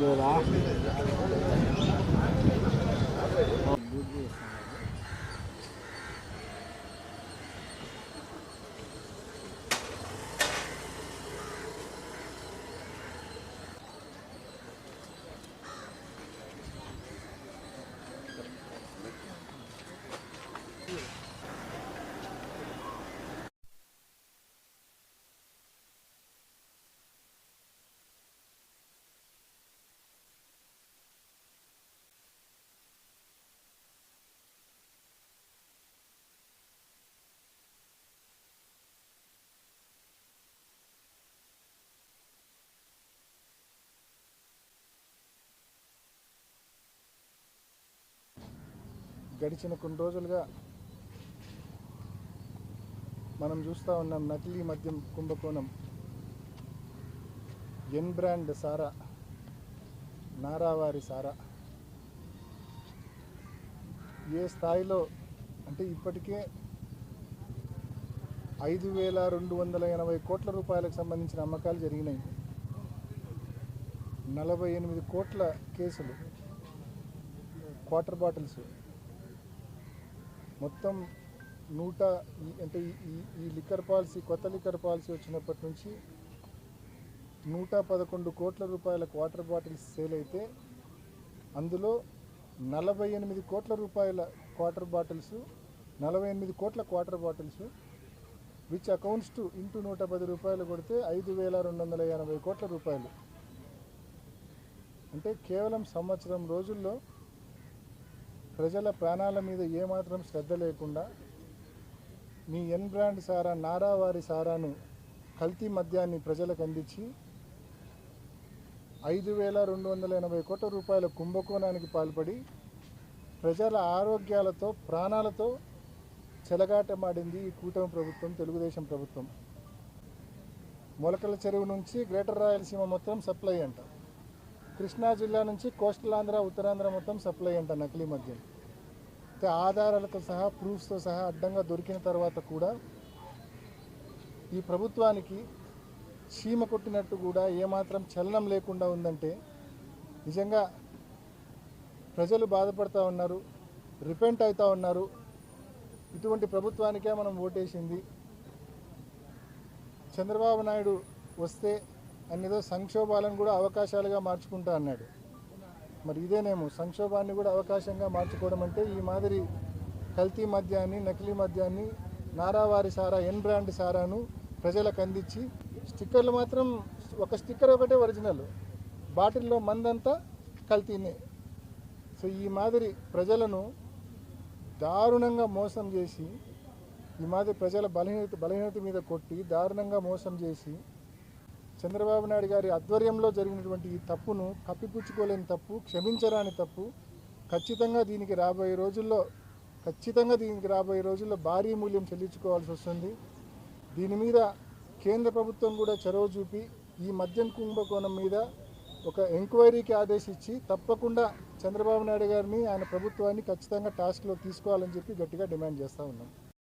有娃 గడిచిన కొన్ని రోజులుగా మనం చూస్తూ ఉన్నాం నకిలీ మద్యం కుంభకోణం. ఎన్ బ్రాండ్ సారా. నారావారి సారా. ఏ స్థాయిలో అంటే ఇప్పటికే ఐదు వేల రెండు వందల ఎనభై కోట్ల రూపాయలకు సంబంధించిన అమ్మకాలు జరిగినాయి. నలభై ఎనిమిది కోట్ల కేసులు క్వార్టర్ బాటిల్స్. మొత్తం నూట ఈ- అంటే ఈ- ఈ ఈ లిక్కర్ పాలసీ కొత్త లిక్కర్ పాలసీ వచ్చినప్పటి నుంచి నూట పదకొండు కోట్ల రూపాయల వాటర్ బాటిల్స్ సేల్ అయితే అందులో నలభై ఎనిమిది కోట్ల రూపాయల క్వార్టర్ బాటిల్స్ నలభై ఎనిమిది కోట్ల quarter bottles which accounts to into నూట పది రూపాయలు కొడితే ఐదు వేల రెండు వందల ఎనభై కోట్ల రూపాయలు. అంటే కేవలం సంవత్సరం రోజుల్లో ప్రజల ప్రాణాల మీద ఏమాత్రం శ్రద్ధ లేకుండా మీ ఎన్ బ్రాండ్ సారా నారావారి సారాను కల్తీ మద్యాన్ని ప్రజలకు అందించి ఐదు వేల రెండు వందల ఎనభై కోట్ల రూపాయల కుంభకోణానికి పాల్పడి ప్రజల ఆరోగ్యాలతో ప్రాణాలతో చెలగాటమాడింది ఈ కూటమి ప్రభుత్వం తెలుగుదేశం ప్రభుత్వం. మొలకల చెరువు నుంచి గ్రేటర్ రాయలసీమ మొత్తం సప్లై అంట. కృష్ణా జిల్లా నుంచి కోస్టల్ ఆంధ్ర ఉత్తరాంధ్ర మొత్తం సప్లై అంట నకిలీ మద్యం. అయితే ఆధారాలతో సహా ప్రూఫ్స్తో సహా అడ్డంగా దొరికిన తర్వాత కూడా ఈ ప్రభుత్వానికి చీమ కొట్టినట్టు కూడా ఏమాత్రం చలనం లేకుండా ఉందంటే నిజంగా ప్రజలు బాధపడుతూ ఉన్నారు రిపెంట్ అవుతూ ఉన్నారు. ఇటువంటి ప్రభుత్వానికే మనం ఓటేసింది. చంద్రబాబు నాయుడు వస్తే అన్నిదో సంక్షోభాలను కూడా అవకాశాలుగా మార్చుకుంటా అన్నాడు. మరి ఇదేనేమో? సంక్షోభాన్ని కూడా అవకాశంగా మార్చుకోవడం అంటే ఈ మాదిరి కల్తీ మద్యాన్ని నకిలీ మద్యాన్ని నారావారి సారా ఎన్ బ్రాండ్ సారాను ప్రజలకు అందించి స్టిక్కర్లు మాత్రం ఒక స్టిక్కర్ ఒకటే ఒరిజినల్. బాటిల్లో మందంతా కల్తీనే. సో ఈ మాదిరి ప్రజలను దారుణంగా మోసం చేసి ఈ మాదిరి ప్రజల బలహీనత బలహీనత మీద కొట్టి దారుణంగా మోసం చేసి చంద్రబాబు నాయుడు గారి ఆధ్వర్యంలో జరిగినటువంటి ఈ తప్పును కప్పిపుచ్చుకోలేని తప్పు క్షమించరాని తప్పు ఖచ్చితంగా దీనికి రాబోయే రోజుల్లో ఖచ్చితంగా దీనికి రాబోయే రోజుల్లో భారీ మూల్యం చెల్లించుకోవాల్సి వస్తుంది. దీని మీద కేంద్ర ప్రభుత్వం కూడా చొరవ చూపి ఈ మద్యం కుంభకోణం మీద ఒక ఎంక్వైరీకి ఆదేశించి తప్పకుండా చంద్రబాబు నాయుడు గారిని ఆయన ప్రభుత్వాన్ని ఖచ్చితంగా టాస్క్లో తీసుకోవాలని చెప్పి గట్టిగా డిమాండ్ చేస్తూ ఉన్నాం.